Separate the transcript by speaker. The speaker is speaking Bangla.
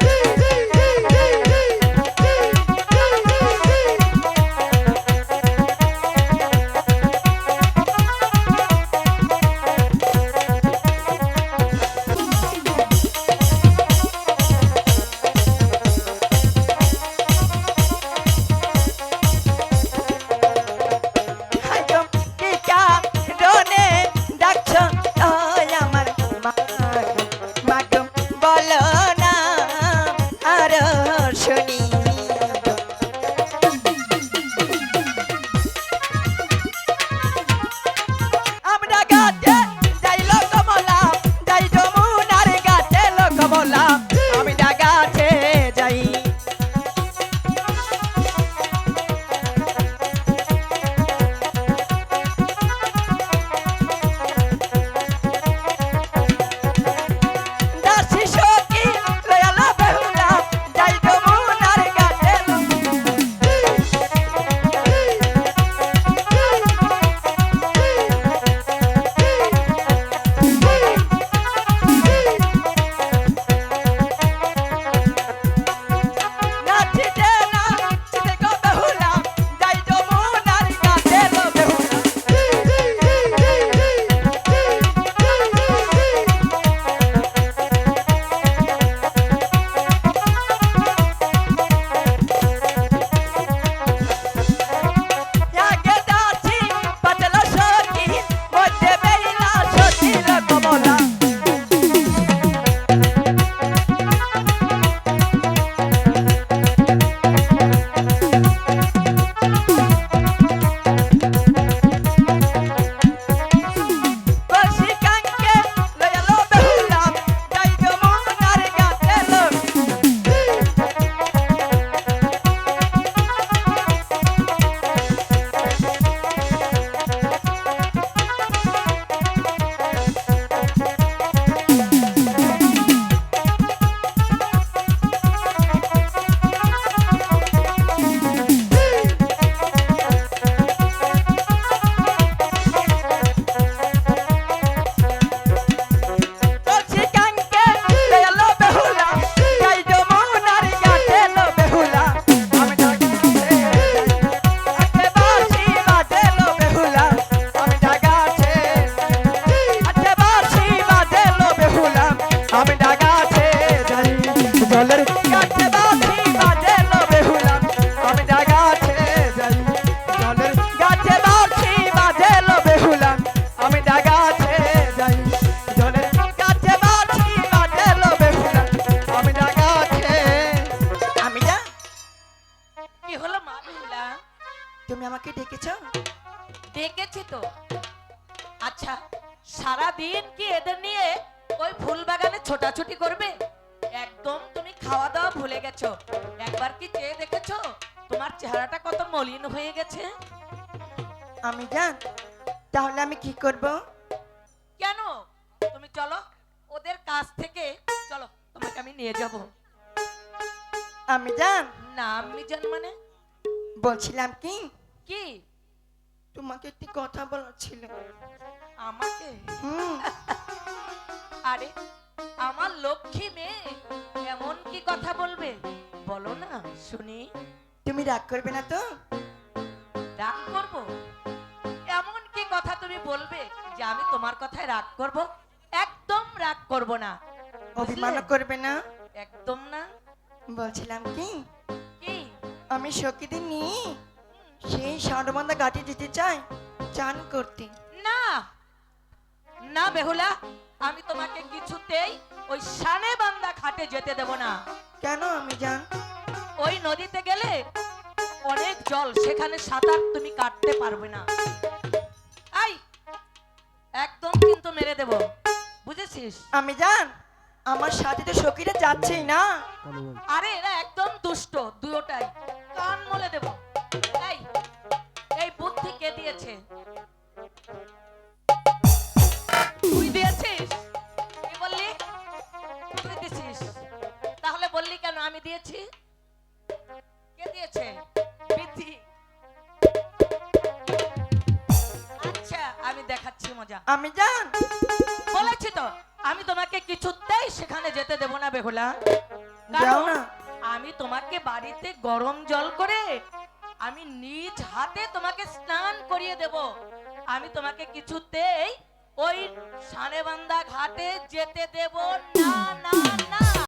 Speaker 1: Hey. ডেকেছি
Speaker 2: তো। আচ্ছা সারা দিন কি এদের নিয়ে ওই ফুল বাগানে ছোটাছুটি করবে? একদম তুমি খাওয়া দাওয়া ভুলে গেছো। একবার কি চেয়ে দেখেছ? তোমার চেহারাটা কত মলিন হয়ে গেছে।
Speaker 1: আমি জান তাহলে আমি কি করব?
Speaker 2: কেন? তুমি চলো ওদের কাছ থেকে চলো তোমাকে আমি নিয়ে যাব।
Speaker 1: আমি জান
Speaker 2: না আমি জান মানে?
Speaker 1: বলছিলাম কি?
Speaker 2: কি?
Speaker 1: তোমাকে একটি কথা বলার ছিল।
Speaker 2: আমাকে?
Speaker 1: হুম।
Speaker 2: আরে আমার লক্ষ্মী মেয়ে এমন কি কথা বলবে? বলো না শুনি।
Speaker 1: তুমি রাগ করবে না তো?
Speaker 2: রাগ করব? এমন কি কথা তুমি বলবে যে আমি তোমার কথায় রাগ করব? একদম রাগ করব না।
Speaker 1: অভিমান করবে না?
Speaker 2: একদম না।
Speaker 1: বলছিলাম কি?
Speaker 2: কি?
Speaker 1: আমি সখীদের নিয়ে সেই ষাটবন্ধা ঘাটে যেতে চাই চান করতে।
Speaker 2: না না বেহুলা আমি তোমাকে কিছুতেই ওই সানে বান্দা ঘাটে যেতে দেব না।
Speaker 1: কেন আমি জান
Speaker 2: ওই নদীতে গেলে অনেক জল সেখানে সাঁতার তুমি কাটতে পারবে না। আই একদম কিন্তু মেরে দেব বুঝেছিস?
Speaker 1: আমি জান আমার সাথে তো সখীরা যাচ্ছেই না।
Speaker 2: আরে এরা একদম দুষ্ট দুটোটাই কান মলে দেব। বললি কেন? আমি দিয়েছি। কে দিয়েছে? বিধি। আচ্ছা আমি দেখাচ্ছি মজা।
Speaker 1: আমি জান।
Speaker 2: বলেছি তো আমি তোমাকে কিছুতেই সেখানে যেতে দেব না বেহুলা। কারণ আমি তোমাকে বাড়িতে গরম জল করে আমি নিজ হাতে তোমাকে স্নান করিয়ে দেব। আমি তোমাকে কিছুতেই ওই সানেবান্ধা ঘাটে যেতে দেব না না না।